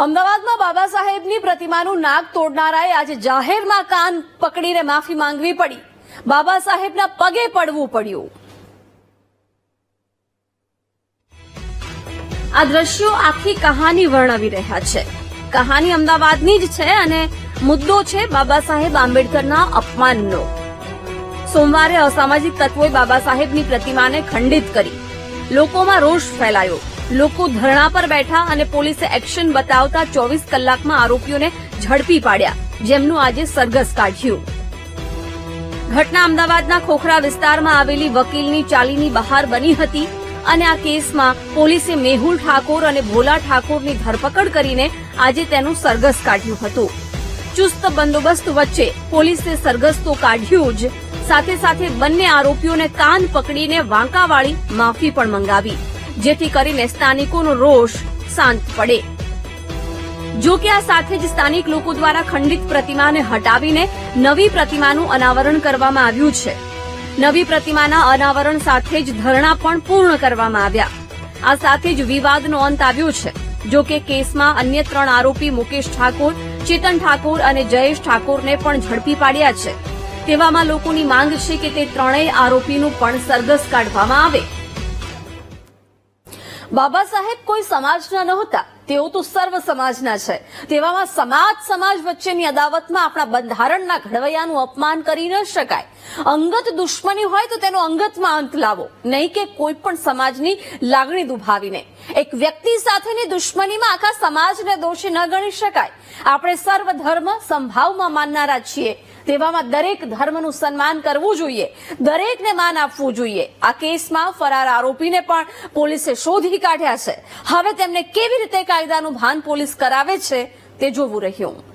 અમદાવાદમાં બાબા સાહેબની પ્રતિમાનું નાક તોડનારાએ આજે જાહેરમાં કાન પકડીને માફી માંગવી પડી. બાબા સાહેબના પગે પડવું પડ્યું. આ દ્રશ્યો આખી કહાની વર્ણવી રહ્યા છે. કહાની અમદાવાદની જ છે અને મુદ્દો છે બાબા સાહેબ આંબેડકરના અપમાનનો. સોમવારે અસામાજિક તત્વોએ બાબા સાહેબની પ્રતિમાને ખંડિત કરી. લોકોમાં રોષ ફેલાયો. લોકો ધરણા પર બેઠા અને પોલીસે એક્શન બતાવતા ચોવીસ કલાકમાં આરોપીઓને ઝડપી પાડ્યા, જેમનું આજે સરઘસ કાઢ્યું. ઘટના અમદાવાદના ખોખરા વિસ્તારમાં આવેલી વકીલની ચાલીની બહાર બની હતી અને આ કેસમાં પોલીસે મેહુલ ઠાકોર અને ભોલા ઠાકોરની ધરપકડ કરીને આજે તેનું સરઘસ કાઢ્યું હતું. ચુસ્ત બંદોબસ્ત વચ્ચે પોલીસે સરઘસ તો કાઢ્યું જ, સાથે સાથે બંને આરોપીઓને કાન પકડીને વાંકાવાળી માફી પણ મંગાવી. જેથી કરીને સ્થાનિકોનો રોષ શાંત પડે. જો કે આ સાથે જ સ્થાનિક લોકો દ્વારા ખંડિત પ્રતિમાને હટાવીને નવી પ્રતિમાનું અનાવરણ કરવામાં આવ્યું છે. નવી પ્રતિમાના અનાવરણ સાથે જ ધરણા પણ પૂર્ણ કરવામાં આવ્યા. આ સાથે જ વિવાદનો અંત આવ્યો છે. જો કે કેસમાં અન્ય ત્રણ આરોપી મુકેશ ઠાકોર, ચેતન ઠાકોર અને જયેશ ઠાકોરને પણ ઝડપી પાડ્યા છે. તેવામાં લોકોની માંગ છે કે તે ત્રણેય આરોપીનું પણ સરઘસ કાઢવામાં આવે. બાબા સાહેબ કોઈ સમાજના નહોતા. તેઓ તો સર્વ સમાજના છે. તેવામાં સમાજ સમાજ વચ્ચેની અદાવતમાં આપણા બંધારણના ઘડવૈયાનું અપમાન કરી ન શકાય. અંગત દુશ્મની હોય તો તેનો અંગતમાં અંત લાવો. નહીં કે કોઈ પણ સમાજની લાગણી દુભાવીને. એક વ્યક્તિ સાથેની દુશ્મનીમાં આખા સમાજને દોષી ન ગણી શકાય. આપણે સર્વ ધર્મ સંભાવમાં માનનારા છીએ. તેવામાં દરેક ધર્મનું સન્માન કરવું જોઈએ, દરેકને માન આપવું જોઈએ. આ કેસમાં ફરાર આરોપીને પણ પોલીસે શોધી કાઢ્યા છે. હવે તેમને કેવી રીતે કાયદાનું ભાન પોલીસ કરાવે છે તે જોવું રહ્યું.